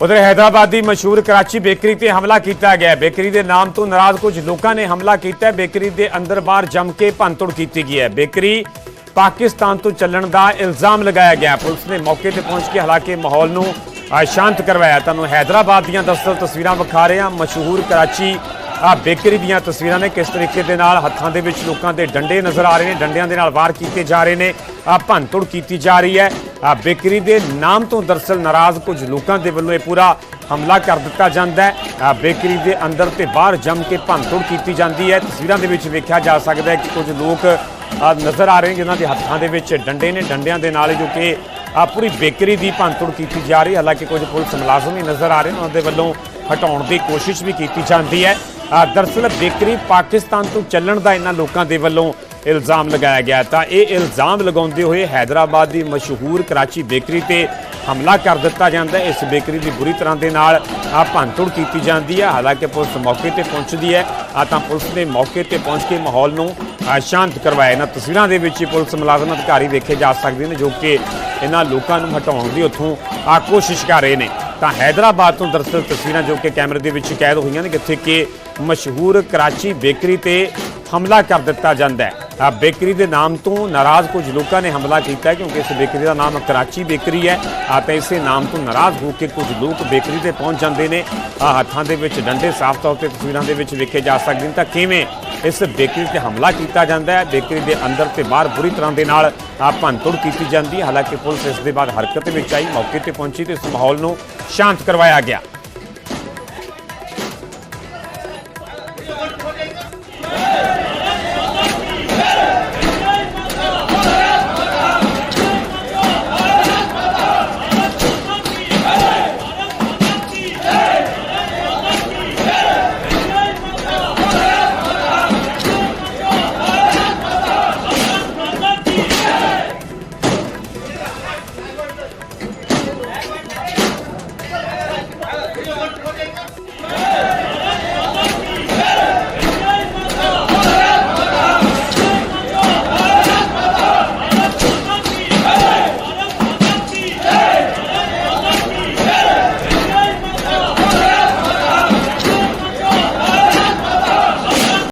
ਉਧਰ ਹੈਦਰਾਬਾਦ ਦੀ ਮਸ਼ਹੂਰ ਕਰਾਚੀ ਬੇਕਰੀ ਤੇ ਹਮਲਾ ਕੀਤਾ ਗਿਆ। ਬੇਕਰੀ ਦੇ ਨਾਮ ਤੋਂ ਨਾਰਾਜ਼ ਕੁਝ ਲੋਕਾਂ ਨੇ ਹਮਲਾ ਕੀਤਾ। ਬੇਕਰੀ ਦੇ ਅੰਦਰ ਬਾਹਰ ਜੰਮ ਕੇ ਭੰਨਤੋੜ ਕੀਤੀ ਗਈ ਹੈ। ਬੇਕਰੀ ਪਾਕਿਸਤਾਨ ਤੋਂ ਚੱਲਣ ਦਾ ਇਲਜ਼ਾਮ ਲਗਾਇਆ ਗਿਆ। ਪੁਲਿਸ ਨੇ ਮੌਕੇ ਤੇ ਪਹੁੰਚ ਕੇ ਹਾਲਾਂਕਿ ਮਾਹੌਲ ਨੂੰ ਸ਼ਾਂਤ ਕਰਵਾਇਆ। ਤੁਹਾਨੂੰ ਹੈਦਰਾਬਾਦ ਦੀਆਂ ਦਸਤਰ ਤਸਵੀਰਾਂ ਵਿਖਾ ਰਹੇ ਹਾਂ। ਮਸ਼ਹੂਰ ਕਰਾਚੀ ਆ ਬੇਕਰੀ ਦੀਆਂ ਤਸਵੀਰਾਂ ਨੇ ਕਿਸ ਤਰੀਕੇ ਦੇ ਨਾਲ ਹੱਥਾਂ ਦੇ ਵਿੱਚ ਲੋਕਾਂ ਦੇ ਡੰਡੇ ਨਜ਼ਰ ਆ ਰਹੇ ਨੇ, ਡੰਡਿਆਂ ਦੇ ਨਾਲ ਵਾਰ ਕੀਤੇ ਜਾ ਰਹੇ ਨੇ ਆ ਭੰਨਤੋੜ ਕੀਤੀ ਜਾ ਰਹੀ ਹੈ। ਬੇਕਰੀ ਦੇ ਨਾਮ ਤੋਂ ਦਰਸਲ ਨਾਰਾਜ਼ ਕੁਝ ਲੋਕਾਂ ਦੇ ਵੱਲੋਂ ਇਹ ਪੂਰਾ ਹਮਲਾ ਕਰ ਦਿੱਤਾ ਜਾਂਦਾ ਹੈ। ਬੇਕਰੀ ਦੇ ਅੰਦਰ ਤੇ ਬਾਹਰ ਜੰਮ ਕੇ ਭੰਨਤੋੜ ਕੀਤੀ ਜਾਂਦੀ ਹੈ। ਤਸਵੀਰਾਂ ਦੇ ਵਿੱਚ ਵੇਖਿਆ ਜਾ ਸਕਦਾ ਹੈ ਕਿ ਕੁਝ ਲੋਕ ਨਜ਼ਰ ਆ ਰਹੇ ਨੇ ਜਿਨ੍ਹਾਂ ਦੇ ਹੱਥਾਂ ਦੇ ਵਿੱਚ ਡੰਡੇ ਨੇ ਡੰਡਿਆਂ ਦੇ ਨਾਲ ਜੋ ਕਿ ਪੂਰੀ ਬੇਕਰੀ ਦੀ ਭੰਨਤੋੜ ਕੀਤੀ ਜਾ ਰਹੀ ਹਾਲਾਂਕਿ ਕੁਝ ਪੁਲਿਸ ਮੁਲਾਜ਼ਮ ਵੀ ਨਜ਼ਰ ਆ ਰਹੇ ਨੇ ਉਹਨਾਂ ਦੇ ਵੱਲੋਂ ਹਟਾਉਣ ਦੀ ਕੋਸ਼ਿਸ਼ ਵੀ ਕੀਤੀ ਜਾਂਦੀ ਹੈ। ਆ, ਦਰਅਸਲ ਬੇਕਰੀ ਪਾਕਿਸਤਾਨ ਤੋਂ ਚੱਲਣ ਦਾ ਇਹਨਾਂ ਲੋਕਾਂ ਦੇ ਵੱਲੋਂ ਇਲਜ਼ਾਮ ਲਗਾਇਆ ਗਿਆ ਤਾਂ ਇਹ ਇਲਜ਼ਾਮ ਲਗਾਉਂਦੇ ਹੋਏ ਹੈਦਰਾਬਾਦ ਦੀ ਮਸ਼ਹੂਰ ਕਰਾਚੀ ਬੇਕਰੀ ਤੇ ਹਮਲਾ ਕਰ ਦਿੱਤਾ ਜਾਂਦਾ ਇਸ ਬੇਕਰੀ ਦੀ ਬੁਰੀ ਤਰ੍ਹਾਂ ਦੇ ਨਾਲ ਆ ਭੰਨਤੋੜ ਕੀਤੀ ਜਾਂਦੀ ਹੈ। ਹਾਲਾਂਕਿ ਪੁਲਿਸ ਮੌਕੇ ਤੇ ਪਹੁੰਚਦੀ ਹੈ। ਆ ਤਾਂ ਪੁਲਿਸ ਨੇ ਮੌਕੇ ਤੇ ਪਹੁੰਚ ਕੇ ਮਾਹੌਲ ਨੂੰ ਸ਼ਾਂਤ ਕਰਵਾਇਆ। ਇਹਨਾਂ ਤਸਵੀਰਾਂ ਦੇ ਵਿੱਚ ਪੁਲਿਸ ਮੁਲਾਜ਼ਮ ਅਧਿਕਾਰੀ ਵੇਖੇ ਜਾ ਸਕਦੇ ਨੇ, ਜੋ ਕਿ ਇਹਨਾਂ ਲੋਕਾਂ ਨੂੰ ਹਟਾਉਣ ਦੀ ਉੱਥੋਂ ਆ ਕੋਸ਼ਿਸ਼ ਕਰ ਰਹੇ ਨੇ। ਤਾਂ ਹੈਦਰਾਬਾਦ ਤੋਂ ਦਰਅਸਲ ਤਸਵੀਰਾਂ ਜੋ ਕਿ ਕੈਮਰੇ ਦੇ ਵਿੱਚ ਕੈਦ ਹੋਈਆਂ ਨੇ, ਜਿੱਥੇ ਕਿ ਮਸ਼ਹੂਰ ਕਰਾਚੀ ਬੇਕਰੀ ਤੇ ਹਮਲਾ ਕਰ ਦਿੱਤਾ ਜਾਂਦਾ ਹੈ। ਬੇਕਰੀ ਦੇ ਨਾਮ ਤੋਂ ਨਾਰਾਜ਼ ਕੁਝ ਲੋਕਾਂ ਨੇ ਹਮਲਾ ਕੀਤਾ ਕਿਉਂਕਿ ਇਸ ਬੇਕਰੀ ਦਾ ਨਾਮ ਕਰਾਚੀ ਬੇਕਰੀ ਹੈ। ਆ ਇਸੇ ਨਾਮ ਤੋਂ ਨਾਰਾਜ਼ ਹੋ ਕੇ ਕੁਝ ਲੋਕ ਬੇਕਰੀ ਤੇ ਪਹੁੰਚ ਜਾਂਦੇ ਨੇ। ਹੱਥਾਂ ਦੇ ਵਿੱਚ ਡੰਡੇ ਸਾਫ਼ ਤੌਰ ਤੇ ਤਸਵੀਰਾਂ ਦੇ ਵਿੱਚ ਵੇਖੇ ਜਾ ਸਕਦੇ ਨੇ। ਤਾਂ ਕਿਵੇਂ ਇਸ ਬੇਕਰੀ ਤੇ ਹਮਲਾ ਕੀਤਾ ਜਾਂਦਾ ਹੈ? ਬੇਕਰੀ ਦੇ ਅੰਦਰ ਤੇ ਬਾਹਰ ਬੁਰੀ ਤਰ੍ਹਾਂ ਦੇ ਨਾਲ ਆ ਭੰਨਤੋੜ ਕੀਤੀ ਜਾਂਦੀ ਹੈ। ਹਾਲਾਂਕਿ ਪੁਲਿਸ ਇਸ ਦੇ ਬਾਅਦ ਹਰਕਤ ਵਿੱਚ ਆਈ, ਮੌਕੇ ਤੇ ਪਹੁੰਚੀ ਤੇ ਇਸ ਮਾਹੌਲ ਨੂੰ ਸ਼ਾਂਤ ਕਰਵਾਇਆ ਗਿਆ। மட்டும்